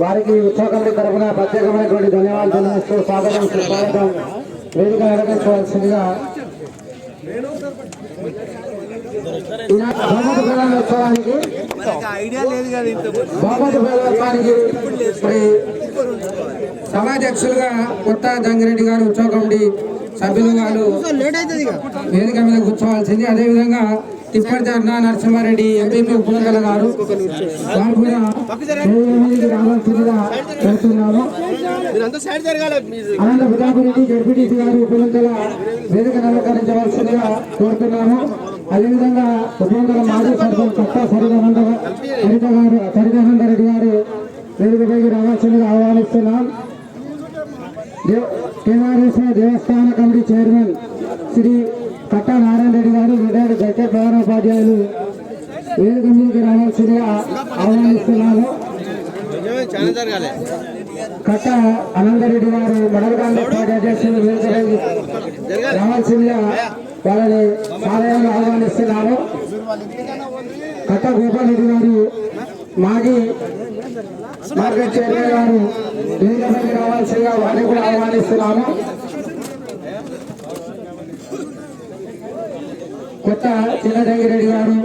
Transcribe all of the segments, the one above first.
వారికి ఉత్సవ కమిటీ తరఫున ప్రత్యేకమైనటువంటి ధన్యవాదాలు తెలియజేస్తూ స్వాగతం సుస్వాగతం. వేదిక నిర్వహించవలసిందిగా ప్రధానోత్సవానికి ప్రధానోత్సవానికి మరి సభాధ్యక్షులుగా కొత్త దంగిరెడ్డి గారు ఉత్సవ కమిటీ సభ్యులు గారు వేదిక మీద కూర్చోవాల్సింది. అదేవిధంగా తిప్పటిదర్న నరసింహారెడ్డి ఎంపీపీ ఉపనగల గారు వారు కూడా వేదిక మీదకి రావాల్సిందిగా కోరుతున్నాము. మీరంతా సైడ్ జరగాలి. అనంత ప్రతాపరెడ్డి జడ్పీటీసీ గారు ఉపలంకల వేదిక అలంకరించవలసిందిగా కోరుతున్నాము. అదేవిధంగా ఉపలంకల మాజీ సర్పంచ్ సరిదానంద హరిత గారు సరిదానంద రెడ్డి గారు వేదికపైకి రావాల్సిందిగా ఆహ్వానిస్తున్నాం. దేవ- కేదారేశ్వర దేవస్థాన కమిటీ చైర్మన్ శ్రీ కట్టా నారాయణ రెడ్డి గారు రిటైర్డ్ ప్రధాన ప్రధానోపాధ్యాయులు వేదిక మీదకి రావాల్సిందిగా ఆహ్వానిస్తున్నాను కట్ట అనంతరెడ్డి గారు మండల పార్టీ అధ్యక్షులు రావాల్సిందిగా వాళ్ళని కార్యాలను ఆహ్వానిస్తున్నాను కట్ట గోపాల్ రెడ్డి గారు మాజీ మార్కెట్ చైర్మన్ గారు వేదికపైకి రావాల్సిందిగా వారిని కూడా ఆహ్వానిస్తున్నాము కొత్త చిన్నరంగిరెడ్డి గారు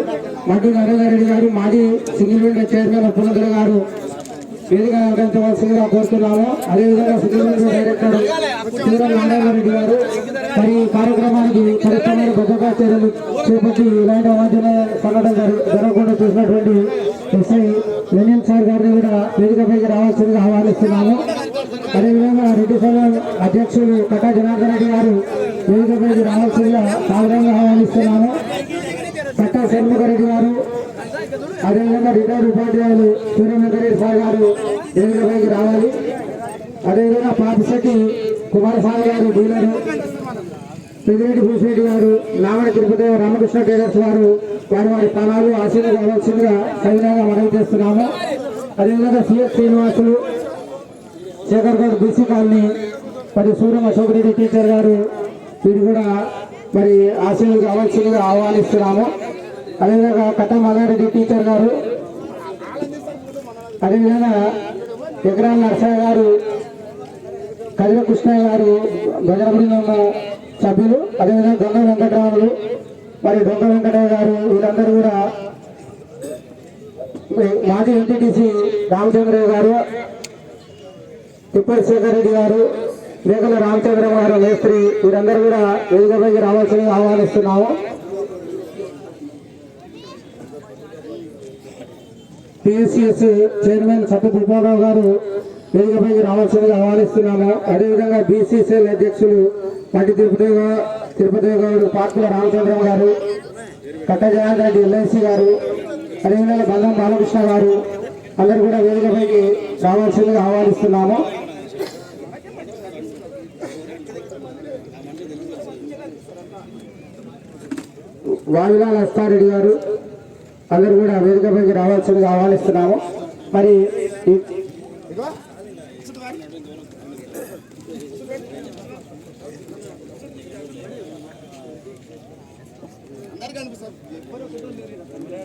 మడ్డు నరేంద్రెడ్డి గారు మాజీ సింగిల్ విండో చైర్మన్ పునదుల గారు వేదిక అలంకరించవలసిందిగా కోరుతున్నాము. అదేవిధంగా single window director Suram Narayanareddy గారు మరి ఈ కార్యక్రమానికి పరిశ్రమలు భద్రతా చర్యలు చేపట్టి ఇలాంటి అవాంఛన సంఘటన జరగకుండా చూసినటువంటి ఎస్ఐ లెనిన్ సార్ గారిని కూడా వేదికపైకి రావాల్సిందిగా ఆహ్వానిస్తున్నాము. అదేవిధంగా రెడ్డి సంఘం అధ్యక్షులు కట్టా జనార్దన్ రెడ్డి గారు వేదికపైకి రావాల్సిందిగా సాధారణంగా ఆహ్వానిస్తున్నాము కట్టా షణ్ముఖరెడ్డి గారు అదేవిధంగా రిటైర్డ్ ఉపాధ్యాయులు సూర్యముఖరెడ్డి సార్ గారు వేదికపైకి రావాలి. అదేవిధంగా పాపిశెట్టి కుమారస్వామి గారు డీలరు పెద్దిరెడ్డి భూషరెడ్డి గారు నామడి తిరుపతి రామకృష్ణ టైలర్స్ వారు వారి వారి స్థానాలు ఆశీర్వాద కావాల్సిందిగా సవినంగా మనవి చేస్తున్నాము. అదేవిధంగా CS Srinivasulu Shekhar Goud BC colony మరి సూర్యం అశోక్ రెడ్డి టీచర్ గారు వీరు కూడా మరి ఆశీర్వాదం కావాల్సిందిగా ఆహ్వానిస్తున్నాము. అదేవిధంగా కట్ట మల్లారెడ్డి టీచర్ గారు అదేవిధంగా ఎకరాల నర్సయ్య గారు కదిర కృష్ణయ్య గారు భజన బృందం సభ్యులు అదేవిధంగా దొంగ వెంకటరాములు మరి దొంగ వెంకటయ్య గారు వీళ్ళందరూ కూడా మాజీ ఎంపీటీసీ రామచంద్రయ్య గారు తిప్పటి శేఖర్ రెడ్డి గారు మేకల రామచంద్రం గారు మేస్త్రి వీరందరూ కూడా వేదికపైకి రావాల్సిందిగా ఆహ్వానిస్తున్నాము. పిఎస్సిఎస్ చైర్మన్ సత్య పుల్పారావు గారు వేదికపైకి రావాల్సిందిగా ఆహ్వానిస్తున్నాము. అదేవిధంగా బీసీసీఎల్ అధ్యక్షులు పట్టి తిరుపతి తిరుపతి గౌడ్ పార్కుల రామచంద్రం గారు కట్ట రెడ్డి ఎల్ఐసి గారు అదేవిధంగా బంధం బాలకృష్ణ గారు అందరూ కూడా వేదికపైకి రావాల్సిందిగా ఆహ్వానిస్తున్నాము. వావిలాల అస్తారెడ్డి గారు అందరూ కూడా వేదికపైకి రావాల్సిందిగా ఆహ్వానిస్తున్నాము. మరి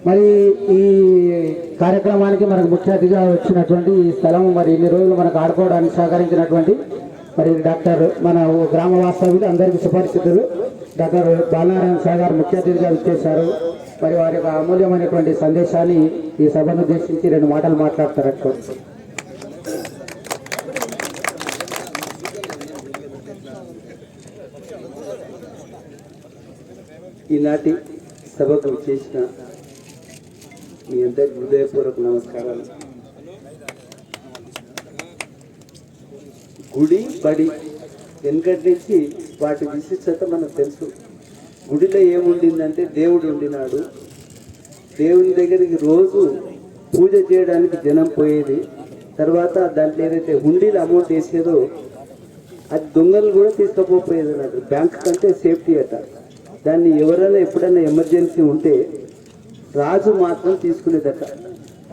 మరి ఈ కార్యక్రమానికి మనకు ముఖ్య అతిథిగా వచ్చినటువంటి ఈ స్థలం మరి ఇన్ని రోజులు మనకు ఆడుకోవడానికి సహకరించినటువంటి మరి డాక్టర్ మన గ్రామ వాస్తవ్యులు అందరికీ సుపరిచితులు. డాక్టర్ బాలనారాయణ సాగర్ గారు ముఖ్య అతిథిగా వచ్చేశారు. మరి వారి యొక్క అమూల్యమైనటువంటి సందేశాన్ని ఈ సభను ఉద్దేశించి రెండు మాటలు మాట్లాడతారు ఈనాటి సభకు చేసిన మీ అందరికి హృదయపూర్వక నమస్కారాలు. గుడి బడి వెనుకటి నుంచి వాటి విశిష్టత మనకు తెలుసు. గుడిలో ఏముండిందంటే దేవుడు ఉండినాడు. దేవుని దగ్గరికి రోజు పూజ చేయడానికి జనం పోయేది. తర్వాత దాంట్లో ఏదైతే హుండీలు అమౌంట్ వేసేదో అది దొంగలు కూడా తీసుకుపోయేది అన్నట్టు బ్యాంక్ కంటే సేఫ్టీ అట. దాన్ని ఎవరైనా ఎప్పుడైనా ఎమర్జెన్సీ ఉంటే రాజు మాత్రం తీసుకునేదట.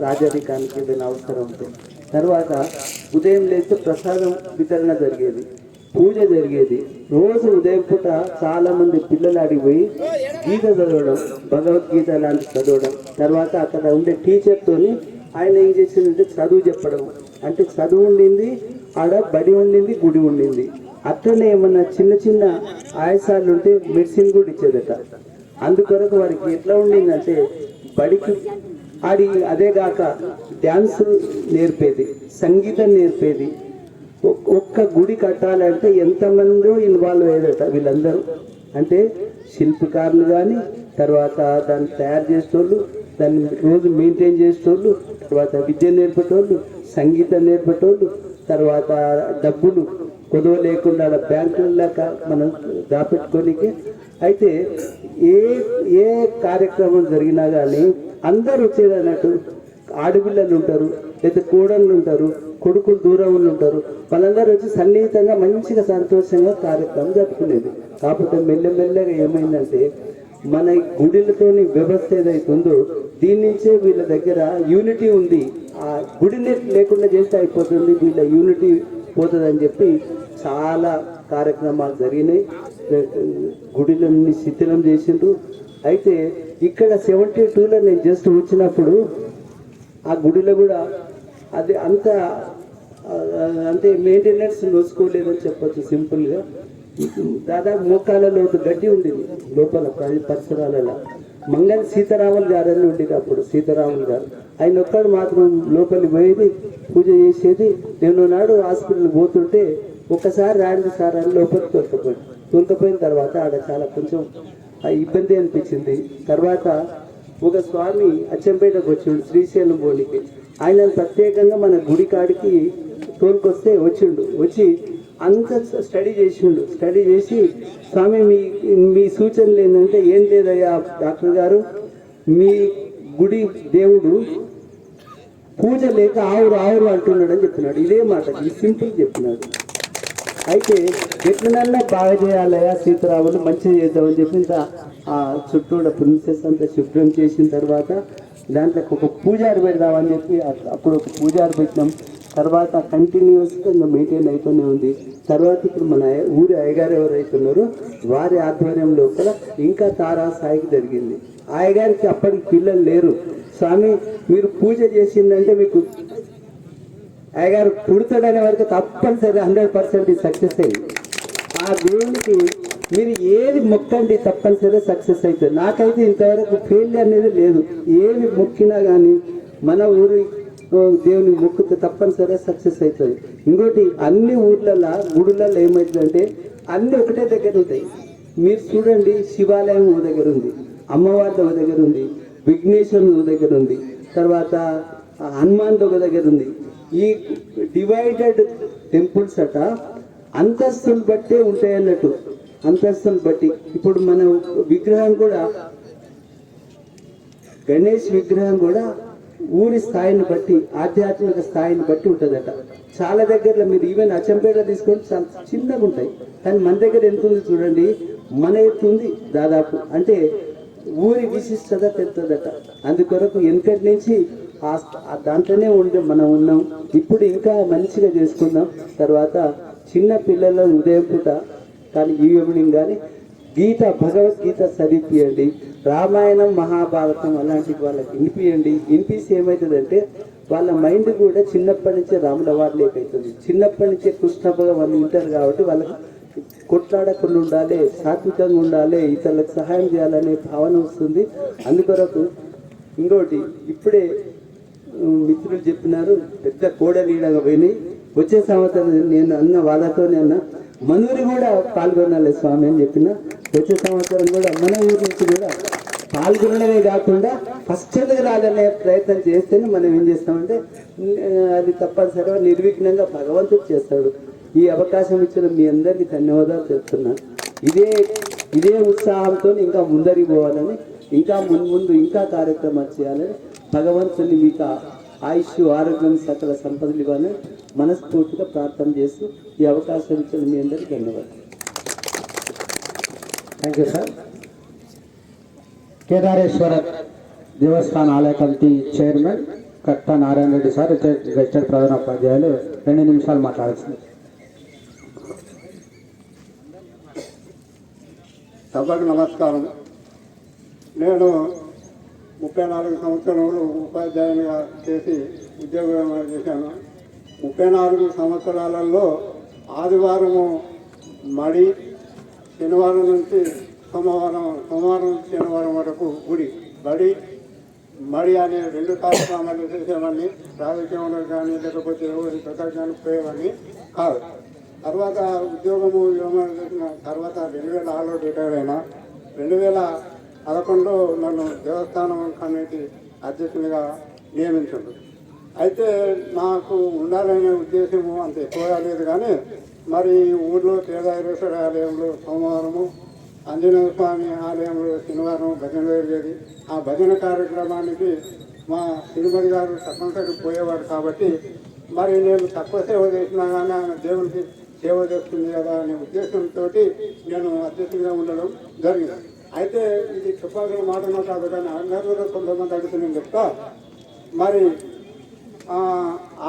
రాజాధికానికి ఏదైనా అవసరం ఉంటే. తర్వాత ఉదయం లేస్తే ప్రసాదం వితరణ జరిగేది పూజ జరిగేది. రోజు ఉదయం పూట చాలా మంది పిల్లలు ఆడిపోయి గీత చదవడం భగవద్గీత లాంటి చదవడం. తర్వాత అక్కడ ఉండే టీచర్తోని ఆయన ఏం చేసిందంటే చదువు చెప్పడం. అంటే చదువు ఉండింది ఆడ బడి ఉండింది గుడి ఉండింది. అట్లనే ఏమన్నా చిన్న చిన్న ఆయాసాలు ఉంటే మెడిసిన్ కూడా ఇచ్చేదట. అందుకొరకు వారికి ఎట్లా ఉండిందంటే బడికి ఆడి అదేగాక డ్యాన్స్ నేర్పేది సంగీతం నేర్పేది. ఒక్క గుడి కట్టాలంటే ఎంతమందో ఇన్వాల్వ్ అయ్యేదట వీళ్ళందరూ. అంటే శిల్పకారులు కానీ తర్వాత దాన్ని తయారు చేసేటోళ్ళు దాన్ని రోజు మెయింటైన్ చేసేటోళ్ళు తర్వాత విద్య నేర్పేటోళ్ళు సంగీతం నేర్పేటోళ్ళు తర్వాత డబ్బులు కొదవ లేకుండా ఆడ బ్యాంకులక మనం దాపెట్టుకోనికి. అయితే ఏ ఏ కార్యక్రమం జరిగినా కానీ అందరూ వచ్చేది అన్నట్టు ఆడపిల్లలు ఉంటారు లేదా కోడళ్ళు ఉంటారు కొడుకులు దూరం ఉంటారు. వాళ్ళందరూ వచ్చి సన్నిహితంగా మంచిగా సంతోషంగా కార్యక్రమం జరుపుకునేది. కాకపోతే మెల్లమెల్లగా ఏమైందంటే మన గుడిలతోని వ్యవస్థ ఏదైతుందో దీని నుంచే వీళ్ళ దగ్గర యూనిటీ ఉంది. ఆ గుడిని లేకుండా చేస్తే అయిపోతుంది వీళ్ళ యూనిటీ పోతుందని చెప్పి చాలా కార్యక్రమాలు జరిగినాయి. గుడిలన్నీ శిథిలం చేసిండ్రు. అయితే ఇక్కడ సెవెంటీ టూలో నేను జస్ట్ వచ్చినప్పుడు ఆ గుడిలో కూడా అది అంత అంటే మెయింటెనెన్స్ నోసుకోలేదని చెప్పొచ్చు సింపుల్గా. దాదాపు మోకాల లోతు గడ్డి ఉండేది లోపల పరిసరాలలో. మంగళ సీతారాములు గారు అని ఉండేది అప్పుడు సీతారాములు గారు. ఆయన ఒక్కడు మాత్రం లోపలికి పోయేది పూజ చేసేది. నేను నాడు హాస్పిటల్ పోతుంటే ఒకసారి రాండి సార్ అని లోపలికి తొలకపోయి తొలకపోయిన తర్వాత ఆడ చాలా కొంచెం ఇబ్బంది అనిపించింది. తర్వాత ఒక స్వామి అచ్చంపేటకు వచ్చిండు శ్రీశైలం బోనికి ఆయన ప్రత్యేకంగా మన గుడి కాడికి తోలుకొస్తే వచ్చిండు. వచ్చి అంత స్టడీ చేసిండు. స్టడీ చేసి స్వామి మీ మీ సూచనలు ఏంటంటే ఏం లేదయ్యా డాక్టర్ గారు. మీ గుడి దేవుడు పూజ లేక ఆవురు ఆవురు అంటున్నాడు అని చెప్తున్నాడు. ఇదే మాట. ఇది సింపుల్ చెప్పినాడు అయితే ఎట్లనన్నా బాగా చేయాలయ్యా సీతారాములు మంచిగా చేద్దామని చెప్పి ఆ చుట్టూ ప్రిన్సెస్ అంతా శుభ్రం చేసిన తర్వాత దాంట్లో ఒక పూజారి పెడదామని చెప్పి అప్పుడు ఒక పూజారి పెట్టినాం. తర్వాత కంటిన్యూస్గా ఇంకా మెయింటైన్ అవుతూనే ఉంది. తర్వాత ఇప్పుడు మన ఊరి అయ్యగారు ఎవరైతున్నారో వారి ఆధ్వర్యం లోపల ఇంకా తారా స్థాయికి జరిగింది. ఆ అయ్యగారికి అప్పటికి పిల్లలు లేరు. స్వామి మీరు పూజ చేసిందంటే మీకు అయ్యగారు పుడతాడనే వరకు తప్పనిసరి హండ్రెడ్ పర్సెంట్ సక్సెస్ అయ్యింది ఆ దేవునికి మీరు ఏది మొక్కండి తప్పనిసరి సక్సెస్ అవుతుంది. నాకైతే ఇంతవరకు ఫెయిల్ అనేది లేదు. ఏది మొక్కినా కానీ మన ఊరి దేవుని మొక్కితే తప్పనిసరిగా సక్సెస్ అవుతుంది. ఇంకోటి అన్ని ఊర్లలో గుడులలో ఏమవుతుందంటే అన్ని ఒకటే దగ్గర ఉంటాయి. మీరు చూడండి శివాలయం ఓ దగ్గర ఉంది అమ్మవారి ఒక దగ్గర ఉంది విఘ్నేశ్వరుని ఒక దగ్గర ఉంది తర్వాత హనుమాన్ ఒక దగ్గర ఉంది. ఈ డివైడెడ్ టెంపుల్స్ అట అంతస్తుని బట్టే ఉంటాయి అన్నట్టు అంతస్తుని బట్టి. ఇప్పుడు మన విగ్రహం కూడా గణేష్ విగ్రహం కూడా ఊరి స్థాయిని బట్టి ఆధ్యాత్మిక స్థాయిని బట్టి ఉంటుందట. చాలా దగ్గరలో మీరు ఈవెన్ అచ్చంపేట తీసుకొని చాలా చిన్నగా ఉంటాయి. కానీ మన దగ్గర ఎంత ఉంది చూడండి మన ఎత్తు ఉంది దాదాపు. అంటే ఊరి విశిష్టత తెలుస్తుందట అందుకొరకు వెనకటి నుంచి దాంట్లోనే ఉండే మనం ఉన్నాం. ఇప్పుడు ఇంకా మంచిగా చేసుకుందాం. తర్వాత చిన్న పిల్లల ఉదయం పూట కానీ ఈవినింగ్ కానీ గీత భగవద్గీత చదివిపియండి. రామాయణం మహాభారతం అలాంటి వాళ్ళకి వినిపియండి. వినిపిస్తే ఏమవుతుందంటే వాళ్ళ మైండ్ కూడా చిన్నప్పటి నుంచే రాముల వారిలోకి అవుతుంది చిన్నప్పటి నుంచే కృష్ణ భగవాన్ వింటారు కాబట్టి వాళ్ళకి కొట్లాడకుండా ఉండాలి సాత్వికంగా ఉండాలి ఇతరులకు సహాయం చేయాలనే భావన వస్తుంది. అందుకొరకు ఇంకోటి ఇప్పుడే మిత్రులు చెప్పినారు పెద్ద కోడలీడగా పోయినాయి. వచ్చే సంవత్సరం నేను అన్న వాళ్ళతో అన్న మనూరి కూడా పాల్గొనాలి స్వామి అని చెప్పిన. వచ్చే సంవత్సరం కూడా మన ఊరి నుంచి కూడా పాల్గొనడమే కాకుండా ఫస్ట్ రాదనే ప్రయత్నం చేస్తేనే మనం ఏం చేస్తామంటే అది తప్పనిసరిగా నిర్విఘ్నంగా భగవంతుడు చేస్తాడు. ఈ అవకాశం ఇచ్చిన మీ అందరికీ ధన్యవాదాలు చెప్తున్నాను ఇదే ఇదే ఉత్సాహంతో ఇంకా ముందరికి పోవాలని ఇంకా ముందు ముందు ఇంకా కార్యక్రమాలు చేయాలని భగవంతుని మీకు ఆయుష్ ఆరోగ్యం సకల సంపదలు ఇవ్వాలని మనస్ఫూర్తిగా ప్రార్థన చేస్తూ ఈ అవకాశం ఇచ్చిన మీ అందరికీ ధన్యవాదాలు. థ్యాంక్ యూ సార్ కేదారేశ్వర దేవస్థాన ఆలయ కమిటీ చైర్మన్ కట్ట నారాయణ రెడ్డి సార్ రిజిస్టర్డ్ ప్రధాన ఉపాధ్యాయులు రెండు నిమిషాలు మాట్లాడాల్సింది. సభకు నమస్కారం. నేను ముప్పై నాలుగు సంవత్సరంలో ఉపాధ్యాయునిగా చేసి ఉద్యోగం చేశాను. ముప్పై నాలుగు సంవత్సరాలలో ఆదివారము మడి శనివారం నుంచి సోమవారం సోమవారం నుంచి శనివారం వరకు గుడి. బడి మడి అనే రెండు కార్యక్రమాలు చేసేవాడిని. రాజకీయంలో కానీ లేకపోతే ప్రకాశం ప్రదర్శనకు పోయేవాడిని కాదు. తర్వాత ఉద్యోగము విరమణ చేసిన తర్వాత రెండు వేల ఆరులో రిటైర్ అయినా. రెండు వేల పదకొండు నన్ను దేవస్థానం కమిటీ అధ్యక్షునిగా నియమించండు. అయితే నాకు ఉండాలనే ఉద్దేశము అంత ఎక్కువగా లేదు కానీ మరి ఊర్లో కేదారేశ్వర ఆలయంలో సోమవారము ఆంజనేయ స్వామి ఆలయంలో శనివారం భజన జరిగేది. ఆ భజన కార్యక్రమానికి మా తిరుమతి గారు తప్పనిసరి పోయేవారు కాబట్టి మరి నేను తక్కువ సేవ చేసినా కానీ ఆయన దేవునికి సేవ చేస్తుంది కదా అనే ఉద్దేశంతో నేను అధ్యక్షుడిగా ఉండడం జరిగింది. అయితే ఇది చెప్పాల్సిన మాట కాదు కానీ అందరూ కొంతమంది అడుగుతున్నాను చెప్తా. మరి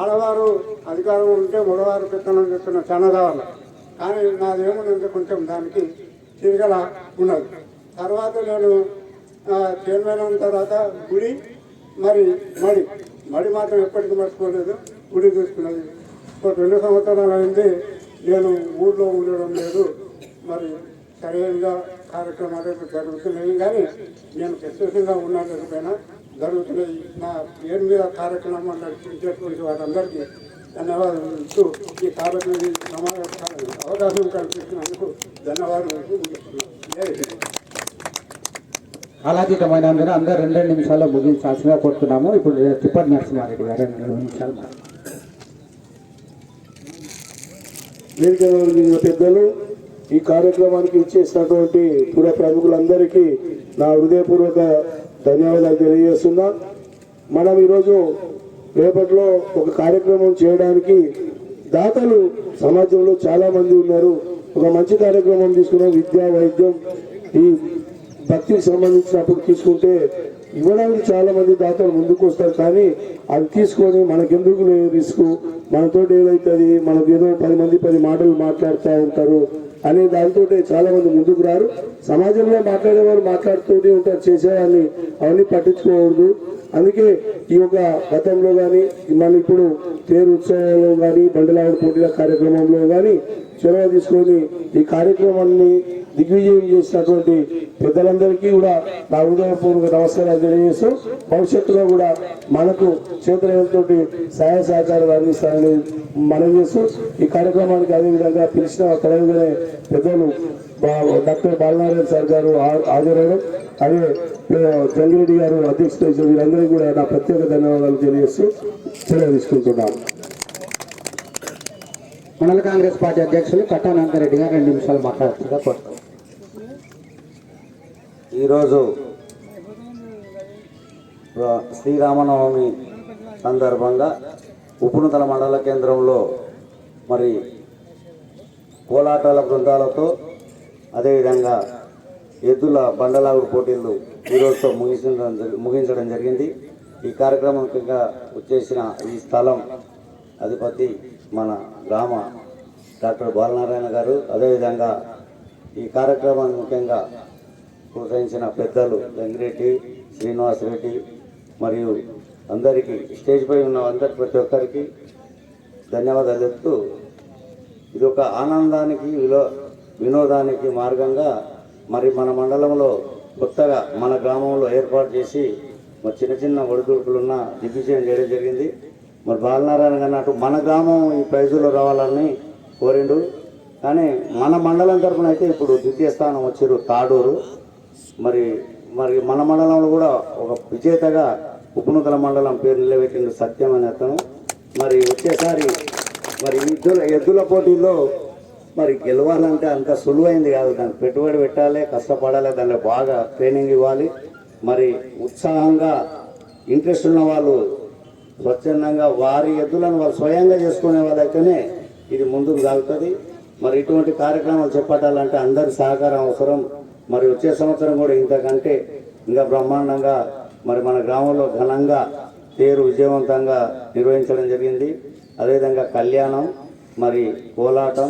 ఆడవారు అధికారం ఉంటే మగవారు పెత్తనం చేస్తున్న చాలా కానీ నాదేముందంటే కొంచెం దానికి తిరగల ఉన్నది. తర్వాత నేను చైర్మన్ అయిన తర్వాత గుడి మరి మడి. మడి మాత్రం ఎప్పటికీ మర్చిపోలేదు. గుడి చూసుకున్నది. ఒక రెండు సంవత్సరాలు అయింది. నేను ఊళ్ళో ఉండడం లేదు. మరి సరైనగా కార్యక్రమాలు జరుగుతున్నాయి. కానీ నేను ప్రత్యేకంగా ఉన్నా లేకపోయినా జరుగుతున్నాయి. నా పేరు మీద కార్యక్రమం నడిపించేటువంటి వారందరికీ ధన్యవాదాలు. ఇస్తూ ఈ కాబట్టి సమావేశ అవకాశం కల్పించినందుకు ధన్యవాదాలు. కాలాతీతమైనందున అందరూ రెండు రెండు నిమిషాల్లో ముగించాల్సిందిగా కోరుతున్నాము. ఇప్పుడు తిప్పటి నరసింహారెడ్డి గారు రెండు నిమిషాలు. వేదిక పెద్దలు? ఈ కార్యక్రమానికి ఇచ్చేసినటువంటి పుర ప్రముఖులందరికీ నా హృదయపూర్వక ధన్యవాదాలు తెలియజేస్తున్నా. మనం ఈరోజు రేపట్లో ఒక కార్యక్రమం చేయడానికి దాతలు సమాజంలో చాలామంది ఉన్నారు. ఒక మంచి కార్యక్రమం తీసుకున్నాం విద్య వైద్యం. ఈ భక్తికి సంబంధించినప్పుడు తీసుకుంటే ఇవ్వడానికి చాలా మంది దాతలు ముందుకు వస్తారు. కానీ అది తీసుకొని మనకెందుకు లేదు రిస్క్? మనతో ఏదైతుంది? మనకు ఏదో పది మంది పది మాటలు మాట్లాడుతూ ఉంటారు. అనే దాంతో చాలా మంది ముందుకు రారు. సమాజంలో మాట్లాడేవారు మాట్లాడుతూనే ఉంటారు. చేసేవాళ్ళని అవన్నీ పట్టించుకోకూడదు. అందుకే ఈ యొక్క గతంలో కానీ మన ఇప్పుడు తేరు ఉత్సవంలో కానీ బండలావుడు పోటీల కార్యక్రమంలో కానీ చొరవ తీసుకొని ఈ కార్యక్రమాన్ని దిగ్విజయం చేసినటువంటి పెద్దలందరికీ కూడా నా హృదయపూర్వక నమస్కారాలు తెలియజేస్తూ భవిష్యత్తులో కూడా మనకు చేతులతోటి సహాయ సహకారాలు అందిస్తారని మనం చేస్తూ ఈ కార్యక్రమానికి అదేవిధంగా పిలిచిన తెలంగాణ పెద్దలు డాక్టర్ బాలనారాయణ సార్ గారు హాజరయ్యారు. అదే జంగిరెడ్డి గారు అధ్యక్షత వీరందరికీ కూడా నా ప్రత్యేక ధన్యవాదాలు తెలియజేస్తూ సెలవు తీసుకుంటున్నాను. మండల కాంగ్రెస్ పార్టీ అధ్యక్షులు కట్టానందరెడ్డి గారు రెండు నిమిషాలు మాట్లాడుతుందిగా కోరుతాం ఈరోజు శ్రీరామనవమి సందర్భంగా ఉప్పునుతల మండల కేంద్రంలో మరి కోలాటాల బృందాలతో అదేవిధంగా ఎద్దుల బండలాగుడు పోటీలు ఈరోజుతో ముగించడం ముగించడం జరిగింది. ఈ కార్యక్రమంగా వచ్చేసిన ఈ స్థలం అధిపతి మన గ్రామ డాక్టర్ బాలనారాయణ గారు. అదేవిధంగా ఈ కార్యక్రమాన్ని ముఖ్యంగా ప్రోత్సహించిన పెద్దలు వెంకరెడ్డి శ్రీనివాస్ రెడ్డి మరియు అందరికీ స్టేజ్ పై ఉన్న అందరి ప్రతి ఒక్కరికి ధన్యవాదాలు చెప్తూ ఇది ఒక ఆనందానికి విలో వినోదానికి మార్గంగా మరి మన మండలంలో కొత్తగా మన గ్రామంలో ఏర్పాటు చేసి మరి చిన్న చిన్న ఒడిదుడుకులున్న దిగ్విజయం చేయడం జరిగింది. మరి బాలనారాయణ గారు అటు మన గ్రామం ఈ ప్రైజులో రావాలని కోరిండు. కానీ మన మండలం తరఫున అయితే ఇప్పుడు ద్వితీయ స్థానం వచ్చారు తాడూరు. మరి మరి మన మండలంలో కూడా ఒక విజేతగా ఉపనూతల మండలం పేరు నిలబెట్టిండు సత్యం అనే అతను. మరి వచ్చేసారి మరి ఎద్దుల ఎద్దుల పోటీల్లో మరి గెలవాలంటే అంత సులువైంది కాదు. దానికి పెట్టుబడి పెట్టాలి కష్టపడాలి దాంట్లో బాగా ట్రైనింగ్ ఇవ్వాలి. మరి ఉత్సాహంగా ఇంట్రెస్ట్ ఉన్న వాళ్ళు స్వచ్ఛందంగా వారి ఎద్దులను వాళ్ళు స్వయంగా చేసుకునే వాళ్ళైతేనే ఇది ముందుకు సాగుతుంది. మరి ఇటువంటి కార్యక్రమాలు చేపట్టాలంటే అందరి సహకారం అవసరం. మరి వచ్చే సంవత్సరం కూడా ఇంతకంటే ఇంకా బ్రహ్మాండంగా మరి మన గ్రామంలో ఘనంగా తేరు విజయవంతంగా నిర్వహించడం జరిగింది. అదేవిధంగా కళ్యాణం మరి కోలాటం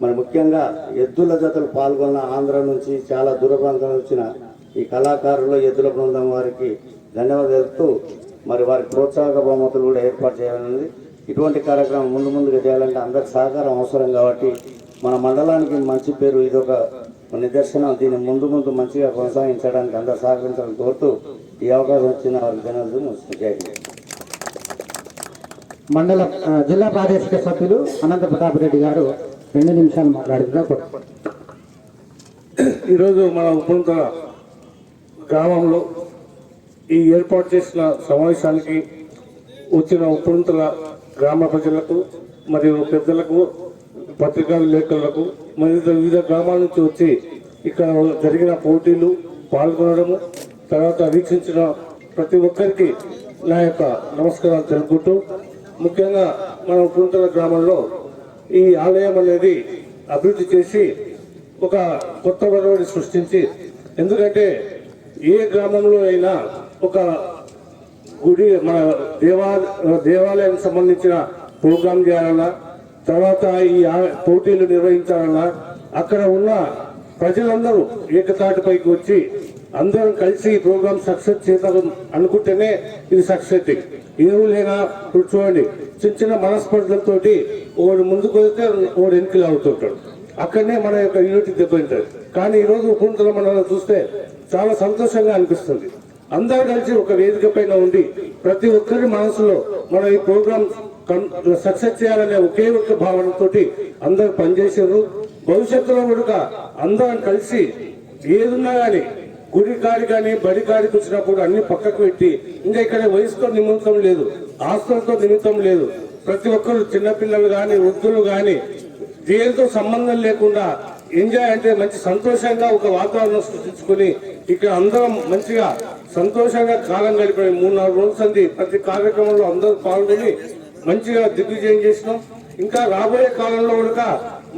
మరి ముఖ్యంగా ఎద్దుల జతలు పాల్గొన్న ఆంధ్ర నుంచి చాలా దూర ప్రాంతం వచ్చిన ఈ కళాకారులు ఎద్దుల బృందం వారికి ధన్యవాదాలు తెలుపుతూ మరి వారి ప్రోత్సాహక బహుమతులు కూడా ఏర్పాటు చేయాలన్నది ఇటువంటి కార్యక్రమం ముందు ముందుగా చేయాలంటే అందరి సహకారం అవసరం కాబట్టి మన మండలానికి మంచి పేరు ఇది ఒక నిదర్శనం దీన్ని ముందు ముందు మంచిగా కొనసాగించడానికి అందరు సహకరించాలని కోరుతూ ఈ అవకాశం వచ్చిన వారికి ధన్యవాదాలు. మండల జిల్లా ప్రాదేశిక సభ్యులు అనంత ప్రతాప్ రెడ్డి గారు రెండు నిమిషాలు మాట్లాడుతున్నా ఈరోజు మన ఉపంతల గ్రామంలో ఈ ఏర్పాటు చేసిన సమావేశానికి వచ్చిన ఉపంతల గ్రామ ప్రజలకు మరియు పెద్దలకు పత్రికా విలేకరులకు మరియు వివిధ గ్రామాల నుంచి వచ్చి ఇక్కడ జరిగిన పోటీలు పాల్గొనడము తర్వాత వీక్షించిన ప్రతి ఒక్కరికి నా యొక్క నమస్కారాలు తెలుపుకుంటూ ముఖ్యంగా మన పుంతల గ్రామంలో ఈ ఆలయం అనేది అభివృద్ధి చేసి ఒక కొత్త వరవడి సృష్టించి ఎందుకంటే ఏ గ్రామంలో అయినా ఒక గుడి మన దేవా దేవాలయానికి సంబంధించిన ప్రోగ్రాం చేయాలన్నా తర్వాత ఈ పోటీలు నిర్వహించాలన్నా అక్కడ ఉన్న ప్రజలందరూ ఏకతాటిపైకి వచ్చి అందరం కలిసి ఈ ప్రోగ్రామ్ సక్సెస్ చేద్దాం అనుకుంటేనే ఇది సక్సెస్ అవుతుంది లేదా ఇప్పుడు చూడండి. చిన్న చిన్న మనస్పర్ధలతో ఒకడు ముందుకు వెళ్తే ఒకడు వెనుకలు అవుతుంటాడు అక్కడనే మన యొక్క యూనిటీ దెబ్బతింటది. కానీ ఈరోజు ఉపంతల మండలం చూస్తే చాలా సంతోషంగా అనిపిస్తుంది. అందరూ కలిసి ఒక వేదిక పైన ఉండి ప్రతి ఒక్కరి మనసులో మన ఈ ప్రోగ్రామ్ సక్సెస్ చేయాలనే ఒకే ఒక్క భావనతోటి అందరూ పనిచేసారు భవిష్యత్తులో కూడా అందరం కలిసి ఏదున్నా కానీ గుడి కాడి కానీ బడి కాడికి వచ్చినప్పుడు అన్ని పక్కకు పెట్టి ఇంకా ఇక్కడ వయసుతో నిమిత్తం లేదు ఆస్తులతో నిమిత్తం లేదు. ప్రతి ఒక్కరు చిన్నపిల్లలు కానీ వృద్ధులు కానీ దేనితో సంబంధం లేకుండా ఎంజాయ్ అంటే మంచి సంతోషంగా ఒక వాతావరణం సృష్టించుకొని ఇక్కడ అందరం మంచిగా సంతోషంగా కాలం గడిపిన మూడు నాలుగు రోజులు సంది ప్రతి కార్యక్రమంలో అందరూ పాల్గొని మంచిగా దిగ్విజయం చేసినాం. ఇంకా రాబోయే కాలంలో కూడా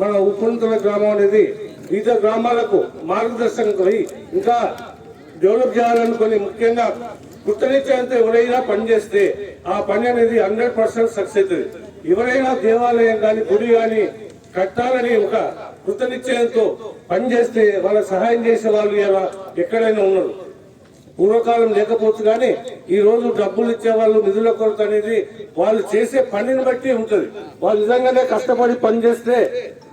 మన ఉప్పుంతుల గ్రామం అనేది వివిధ గ్రామాలకు మార్గదర్శకం అయి ఇంకా డెవలప్ చేయాలనుకుని ముఖ్యంగా కృతనిశ్చయంతో ఎవరైనా పని చేస్తే ఆ పని అనేది హండ్రెడ్ పర్సెంట్ సక్సెస్ అవుతుంది. ఎవరైనా దేవాలయం కానీ గుడి కానీ కట్టాలని ఒక కృతనిశ్చయంతో పనిచేస్తే వాళ్ళ సహాయం చేసే వాళ్ళు ఇలా ఎక్కడైనా ఉన్నారు. పూర్వకాలం లేకపోవచ్చు కానీ ఈ రోజు డబ్బులు ఇచ్చే వాళ్ళు నిధుల కొరత అనేది వాళ్ళు చేసే పనిని బట్టి ఉంటుంది. వాళ్ళు నిజంగానే కష్టపడి పని చేస్తే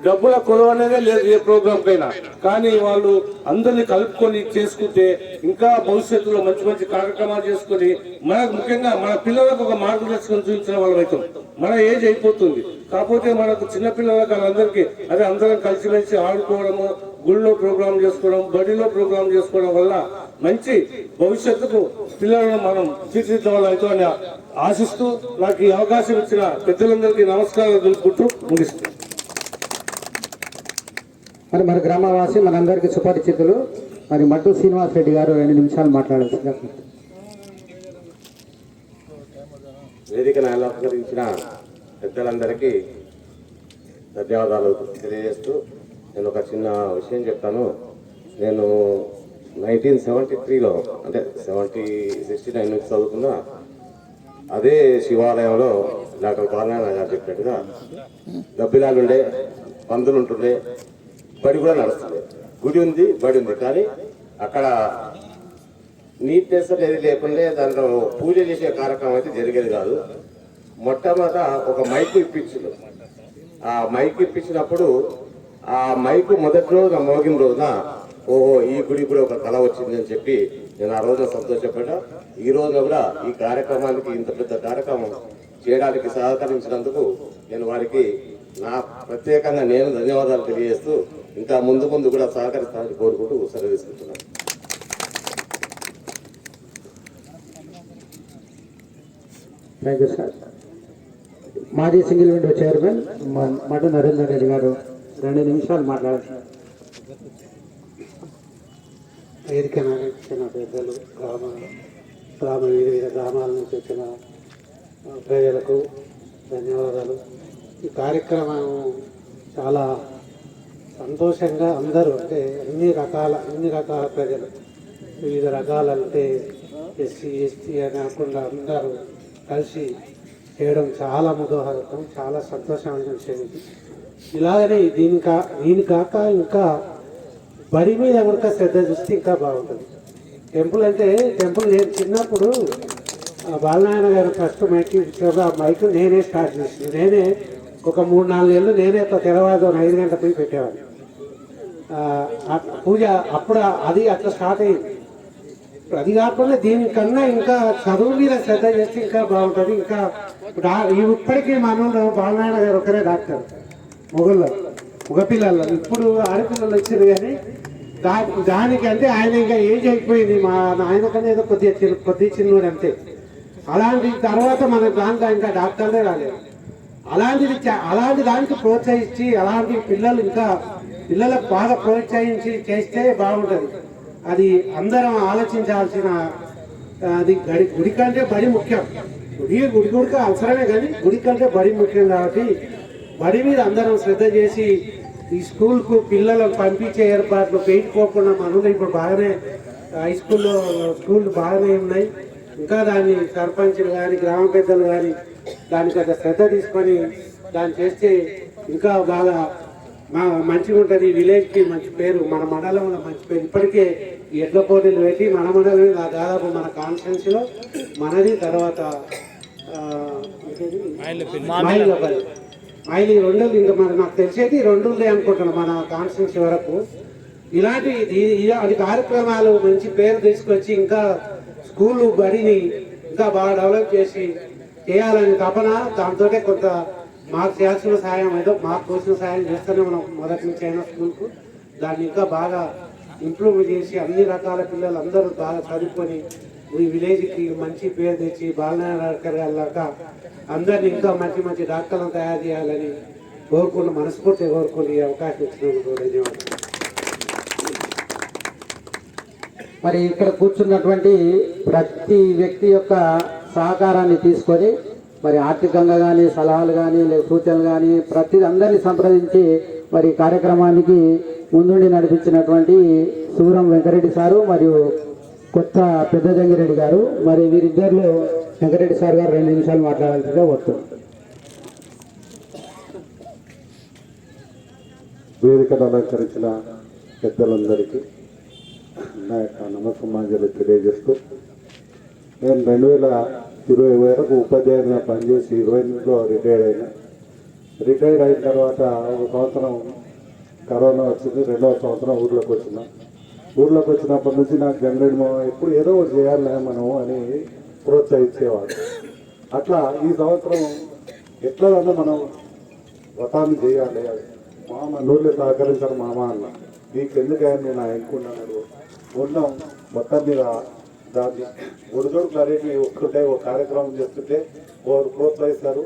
డబ్బుల కొరవ అనేదే లేదు ఏ ప్రోగ్రామ్ కైనా. కానీ వాళ్ళు అందరిని కలుపుకొని చేసుకుంటే ఇంకా భవిష్యత్తులో మంచి మంచి కార్యక్రమాలు చేసుకొని మనకు ముఖ్యంగా మన పిల్లలకు ఒక మార్గదర్శకం చూపించిన వాళ్ళం మన ఏజ్ అయిపోతుంది. కాకపోతే మనకు చిన్నపిల్లలకు వాళ్ళందరికీ అదే అందరం కలిసిమెలిసి ఆడుకోవడము గుళ్ళో ప్రోగ్రామ్ చేసుకోవడం బడిలో ప్రోగ్రామ్ చేసుకోవడం వల్ల మంచి భవిష్యత్తుకు పిల్లలను మనం తీర్చిదిద్దవాళ్ళు అని ఆశిస్తూ నాకు ఈ అవకాశం ఇచ్చిన పెద్దలందరికీ నమస్కారాలు తెలుపుకుంటూ ముగిస్తున్నాను మరి మన గ్రామవాసి మనందరికీ సుపరిచితులు మరి మట్టు శ్రీనివాస్ రెడ్డి గారు రెండు నిమిషాలు మాట్లాడాల్సిందిగా వేదికను అలంకరించిన పెద్దలందరికీ ధన్యవాదాలు తెలియజేస్తూ నేను ఒక చిన్న విషయం చెప్తాను. నేను నైన్టీన్ సెవెంటీ త్రీలో అంటే సెవెంటీ సిక్స్టీ నైన్ నుంచి చదువుకున్న అదే శివాలయంలో డాక్టర్ బాలనారాయణ గారు చెప్పినట్టుగా గబ్బిలాలు ఉండే పందులు ఉంటుండే బడి కూడా నడుస్తుండే. గుడి ఉంది బడి ఉంది కానీ అక్కడ నీట్నెస్ అనేది లేకుండా దాంట్లో పూజ చేసే కార్యక్రమం అయితే జరిగేది కాదు. మొట్టమొదట ఒక మైక్ ఇప్పించిండు. ఆ మైక్ ఇప్పించినప్పుడు ఆ మైక్ మొదటి రోజున మోగిన రోజున ఓహో ఈ గుడి కూడా ఒక కళ వచ్చింది అని చెప్పి నేను ఆ రోజున సంతోషపడ్డా. ఈ రోజున కూడా ఈ కార్యక్రమానికి ఇంత పెద్ద కార్యక్రమం చేయడానికి సహకరించినందుకు నేను వారికి నా ప్రత్యేకంగా నేను ధన్యవాదాలు తెలియజేస్తూ ఇంకా ముందు ముందు కూడా సహకరిస్తానని కోరుకుంటూ సెలవు తీసుకుంటున్నాను. థ్యాంక్ యూ సార్ మాజీ సింగిల్ విండో చైర్మన్ మ- మటు నరేందర్ రెడ్డి గారు. రెండు నిమిషాలు మాట్లాడాల్సింది వేదిక వచ్చిన పెద్దలు గ్రామ గ్రామ వివిధ గ్రామాల నుంచి వచ్చిన ప్రజలకు ధన్యవాదాలు. ఈ కార్యక్రమం చాలా సంతోషంగా అందరూ అంటే అన్ని రకాల అన్ని రకాల ప్రజలు వివిధ రకాలంటే ఎస్సీ ఎస్టీ అని కాకుండా అందరూ కలిసి చేయడం చాలా ముదోహరకం చాలా సంతోషమైన విషయం ఇది ఇలాగనే దీనికా దీనికాక దీని కాక ఇంకా బడి మీద కనుక శ్రద్ధ చూస్తే ఇంకా బాగుంటుంది. టెంపుల్ అంటే టెంపుల్ నేను చిన్నప్పుడు బాలనారాయణ గారు ఫస్ట్ మైక్ ఆ మైక్ నేనే స్టార్ట్ చేసింది నేనే ఒక మూడు నాలుగు నెలలు నేనే ఒక తెల్లవారుజామున ఐదు గంటలకు పోయి పెట్టేవాడిని. పూజ అప్పుడు అది అట్లా స్టార్ట్ అయింది. అది కాకుండా దీనికన్నా ఇంకా చదువు మీద శ్రద్ధ చేస్తే ఇంకా బాగుంటుంది. ఇంకా ఇప్పటికీ మనలో బాలనారాయణ గారు ఒకరే డాక్టర్ మొగల్లో మగపిల్లలు ఇప్పుడు ఆడపిల్లలు వచ్చారు కానీ దా దానికి అంటే ఆయన ఇంకా ఏజ్ అయిపోయింది. మా నాయన కన్నా ఏదో కొద్దిగా చిన్న కొద్దిగా చిన్నోడు అంతే. అలాంటి తర్వాత మన దాంట్లో ఇంకా డాక్టర్లే రాలేదు. అలాంటిది అలాంటి దానికి ప్రోత్సహించి అలాంటి పిల్లలు ఇంకా పిల్లలకు బాగా ప్రోత్సహించి చేస్తే బాగుంటుంది. అది అందరం ఆలోచించాల్సిన అది గడి గుడి కంటే బడి ముఖ్యం. గుడి గుడి గుడికి అవసరమే కానీ గుడి కంటే బడి ముఖ్యం కాబట్టి బడి మీద అందరం శ్రద్ధ చేసి ఈ స్కూల్కు పిల్లలను పంపించే ఏర్పాట్లు పెయించుకోకుండా మనలో ఇప్పుడు బాగానే హై స్కూల్లో స్కూల్ బాగానే ఉన్నాయి. ఇంకా దాన్ని సర్పంచులు కానీ గ్రామ పెద్దలు కానీ దానికి ఒక శ్రద్ధ తీసుకొని దాన్ని చేస్తే ఇంకా బాగా మా మంచిగా ఉంటుంది. విలేజ్కి మంచి పేరు మన మండలంలో మంచి పేరు. ఇప్పటికే ఈ ఎడ్ల పోటీలు పెట్టి మన మండలమే దా- దాదాపు మన కాన్స్టిట్యున్సీలో మనది తర్వాత ఆ, ఆయన ఈ రెండు ఇంకా మరి నాకు తెలిసేది ఈ రెండు అనుకుంటున్నాను మన కాన్స్టిట్యున్సీ వరకు. ఇలాంటి ఈ- ఇలాంటి కార్యక్రమాలు మంచి పేరు తీసుకొచ్చి ఇంకా స్కూల్ బడిని ఇంకా బాగా డెవలప్ చేసి చేయాలని తపన దాంతో కొంత మాకు చేయాల్సిన సాయం ఏదో మాకు తోసిన సాయం చేస్తూనే మనం మొదటి నుంచి అయినా స్కూల్కు. దాన్ని ఇంకా బాగా ఇంప్రూవ్ చేసి అన్ని రకాల పిల్లలు అందరూ బాగా చదువుకొని ఈ విలేజ్కి మంచి పేరు తెచ్చి బాలనాయకర్ గారిలాగా అందరిని ఇంకా మంచి మంచి డాక్టర్లను తయారు చేయాలని కోరుకుంటూ మనస్ఫూర్తిగా కోరుకుని ఈ అవకాశం ఇచ్చినందుకు ధన్యవాదాలు. మరి ఇక్కడ కూర్చున్నటువంటి ప్రతి వ్యక్తి యొక్క సహకారాన్ని తీసుకొని మరి ఆర్థికంగా కానీ సలహాలు కానీ లేదా సూచనలు కానీ ప్రతి అందరినీ సంప్రదించి మరి కార్యక్రమానికి ముందుండి నడిపించినటువంటి సూరం వెంకరెడ్డి సారు మరియు కొత్త పెద్ద జంగిరెడ్డి గారు మరి వీరిద్దరిలో వెంకరెడ్డి సార్ గారు రెండు నిమిషాలు మాట్లాడాల్సిందిగా వస్తుంది వేదికను అలంకరించిన పెద్దలందరికీ నా యొక్క నమస్సమాంజలి తెలియజేస్తూ నేను రెండు వేల ఇరవై వరకు ఉపాధ్యాయునిగా పనిచేసి ఇరవై ఎనిమిదిలో రిటైర్డ్ అయినా. రిటైర్డ్ అయిన తర్వాత ఒక సంవత్సరం కరోనా వచ్చింది రెండవ సంవత్సరం ఊర్లోకి వచ్చినా. ఊర్లోకి వచ్చినప్పటి నుంచి నాకు జనరేట్ ఎప్పుడు ఏదో ఒకటి చేయాలి మనం అని ప్రోత్సహించేవాడు. అట్లా ఈ సంవత్సరం ఎట్లాగన్నా మనం వ్రతాన్ని చేయాలి. మామ నూనె సహకరించారు మామ అన్న. నీకు ఎందుకని నేను ఎన్నుకున్నాను ఉన్నాం మొత్తం మీద దాన్ని ఒడిదోడు క్లారిటీ ఒక్కటే ఒక కార్యక్రమం చేస్తుంటే ఓరు ప్రోత్సహిస్తారు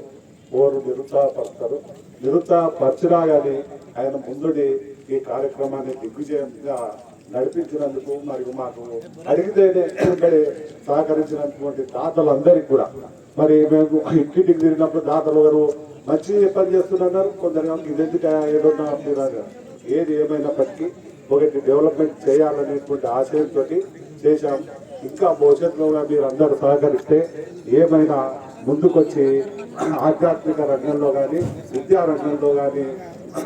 ఓరు నిరుత్సాహపరుస్తారు. నిరుత్సాహపరిచినా కానీ ఆయన ముందుడి ఈ కార్యక్రమాన్ని దిగ్విజయంగా నడిపించినందుకు మరియు మాకు అడిగితేనే ఇక్కడ సహకరించినటువంటి దాతలందరికీ కూడా. మరి మేము ఇంటింటికి తిరిగినప్పుడు దాతలు గారు మంచి పని చేస్తున్నారు కొందరు ఇదెందుకు ఏదన్నా మీరు ఏది ఏమైనప్పటికీ ఒకటి డెవలప్మెంట్ చేయాలనేటువంటి ఆశయంతో చేశాం ఇంకా భవిష్యత్తులో కూడా మీరు అందరూ సహకరిస్తే ఏమైనా ముందుకొచ్చి ఆధ్యాత్మిక రంగంలో కానీ విద్యా రంగంలో కానీ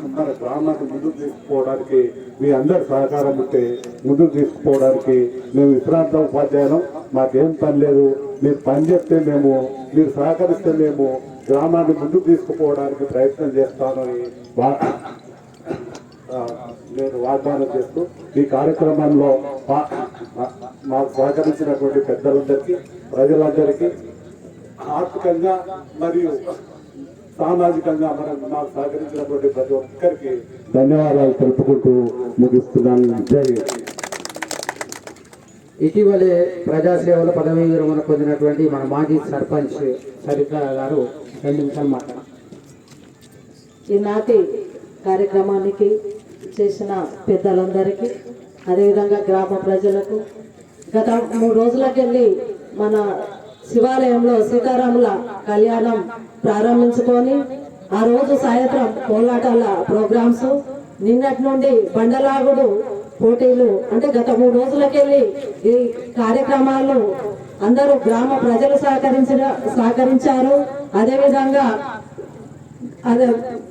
మన గ్రామాన్ని ముందుకు తీసుకుపోవడానికి మీ అందరి సహకారం ఉంటే ముందుకు తీసుకుపోవడానికి మేము విశ్రాంత ఉపాధ్యాయులం. మాకేం పని లేదు. మీరు పని చెప్తే మేము మీరు సహకరిస్తే మేము గ్రామాన్ని ముందుకు తీసుకుపోవడానికి ప్రయత్నం చేస్తానని నేను వాగ్దానం చేస్తూ ఈ కార్యక్రమంలో మా- మాకు సహకరించినటువంటి పెద్దలందరికీ ప్రజలందరికీ ఆర్థికంగా మరియు సామాజికంగా మనం మాకు సహకరించినటువంటి ప్రతి ఒక్కరికి ధన్యవాదాలు తెలుపుకుంటూ ముగిస్తున్నాను జై హింద్. ఇటీవలే ప్రజాసేవలో పదవీ విరమణ పొందినటువంటి మన మాజీ సర్పంచ్ సరిత గారు రెండు నిమిషాలు మాట్లాడారు ఈనాటి కార్యక్రమానికి చేసిన పెద్దలందరికీ అదేవిధంగా గ్రామ ప్రజలకు గత మూడు రోజులకెళ్ళి మన శివాలయంలో సీతారాముల కళ్యాణం ప్రారంభించుకొని ఆ రోజు సాయంత్రం కోలాటాల ప్రోగ్రామ్స్. నిన్నటి నుండి బండలాగుడు పోటీలు అంటే గత మూడు రోజులకెళ్ళి ఈ కార్యక్రమాలు అందరూ గ్రామ ప్రజలు సహకరించిన సహకరించారు. అదేవిధంగా అదే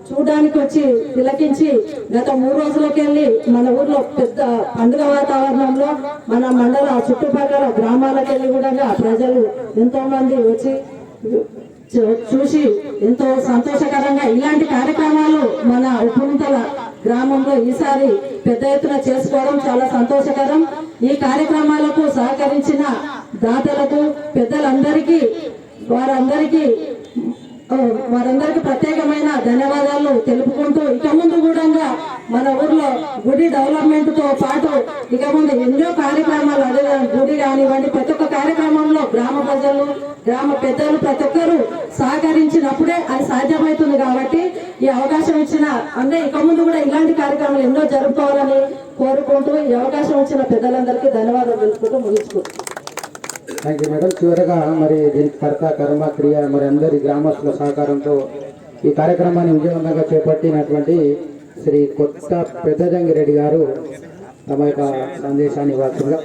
చూడడానికి వచ్చి తిలకించి గత మూడు రోజులకెళ్ళి మన ఊర్లో పెద్ద పండుగ వాతావరణంలో మన మండల చుట్టుపక్కల గ్రామాలకెళ్ళి కూడా ప్రజలు ఎంతో మంది వచ్చి చూ- చూసి ఎంతో సంతోషకరంగా ఇలాంటి కార్యక్రమాలు మన ఉప్పునుంతల గ్రామంలో ఈసారి పెద్ద ఎత్తున చేసుకోవడం చాలా సంతోషకరం. ఈ కార్యక్రమాలకు సహకరించిన దాతలకు పెద్దలందరికీ వారందరికీ వారందరికీ ప్రత్యేకమైన ధన్యవాదాలు తెలుపుకుంటూ ఇక ముందు కూడా మన ఊర్లో గుడి డెవలప్మెంట్తో పాటు ఇక ముందు ఎన్నో కార్యక్రమాలు అదే గుడి కానివ్వండి ప్రతి ఒక్క కార్యక్రమంలో గ్రామ ప్రజలు గ్రామ పెద్దలు ప్రతి ఒక్కరు సహకరించినప్పుడే అది సాధ్యమవుతుంది కాబట్టి ఈ అవకాశం ఇచ్చిన అంటే ఇక ముందు కూడా ఇలాంటి కార్యక్రమాలు ఎన్నో జరుపుకోవాలని కోరుకుంటూ ఈ అవకాశం ఇచ్చిన పెద్దలందరికీ ధన్యవాదాలు తెలుపుకుంటూ ముగించుకుంటున్నాను థ్యాంక్ యూ మేడం. చివరగా మరి దీనికి కర్త కర్మ క్రియ మరి అందరి గ్రామస్తుల సహకారంతో ఈ కార్యక్రమాన్ని విజయవంతంగా చేపట్టినటువంటి శ్రీ కొత్త పెద్దజంగిరెడ్డి గారు తమ యొక్క సందేశాన్ని ఇవ్వాల్సిందిగా.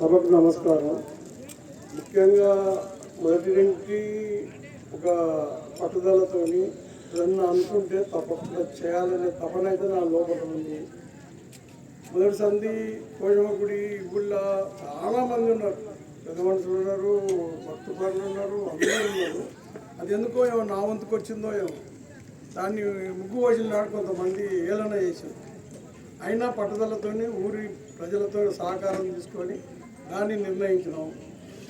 సభకు నమస్కారం. ముఖ్యంగా మొదటి నుంచి ఒక పట్టుదలతోని ఏదన్నా అనుకుంటే తప్పకుండా చేయాలనే తపన అయితే నా లోపల ఉంది. మొదటి సంధి కోజమ్మ గుడి గుళ్ళ ఉన్నారు. పెద్ద మనుషులు ఉన్నారు భక్తులు ఉన్నారు అందరూ ఉన్నారు. అది ఎందుకో ఏమో నా వంతుకు వచ్చిందో ఏమో. దాన్ని ముగ్గు వదిలిన నాడు కొంతమంది ఏలన చేశారు. అయినా పట్టుదలతోనే ఊరి ప్రజలతో సహకారం తీసుకొని దాన్ని నిర్ణయించినాం.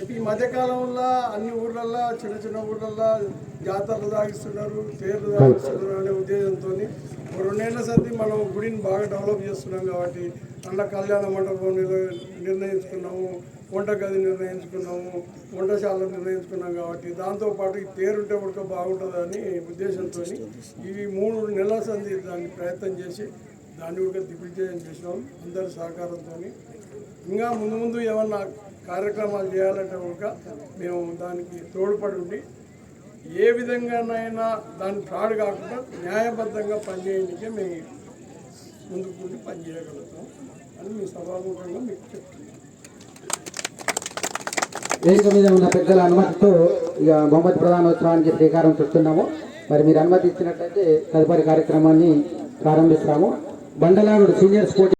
ఈ మధ్యకాలంలో అన్ని ఊర్లల్లో చిన్న చిన్న ఊర్లల్లో జాతరలు తాగిస్తున్నారు తేర్లు తాగిస్తున్నారు అనే ఉద్దేశంతో రెండేళ్ళ సంది మనం గుడిని బాగా డెవలప్ చేస్తున్నాం కాబట్టి అందులో కళ్యాణ మండపం నిర్- నిర్ణయించుకున్నాము వంట గది నిర్ణయించుకున్నాము వంటశాల నిర్ణయించుకున్నాం కాబట్టి దాంతోపాటు ఈ తేరుంటే ఉడక బాగుంటుందని ఉద్దేశంతో ఈ మూడు నెలల సంది దాన్ని ప్రయత్నం చేసి దాన్ని కూడా దిగ్విజయం చేసినాం అందరి సహకారంతో. ఇంకా ముందు ముందు ఏమన్నా కార్యక్రమాలు చేయాలంటే కనుక మేము దానికి తోడ్పడి ఉండి ఏ విధంగానైనా దాన్ని ఫ్రాడ్ కాకుండా న్యాయబద్ధంగా పనిచేయడానికే మేము ముందుకు ఉండి పనిచేయగలుగుతాం అని మీ సభాముఖంగా మీకు చెప్తున్నాం. వేదిక మీద ఉన్న పెద్దల అనుమతితో ఇక బహుమతి ప్రధానోత్సవానికి శ్రీకారం చుడుతున్నాము మరి మీరు అనుమతి ఇచ్చినట్లయితే తదుపరి కార్యక్రమాన్ని ప్రారంభిస్తాము. బండలాగుడు సీనియర్ స్పోర్ట్స్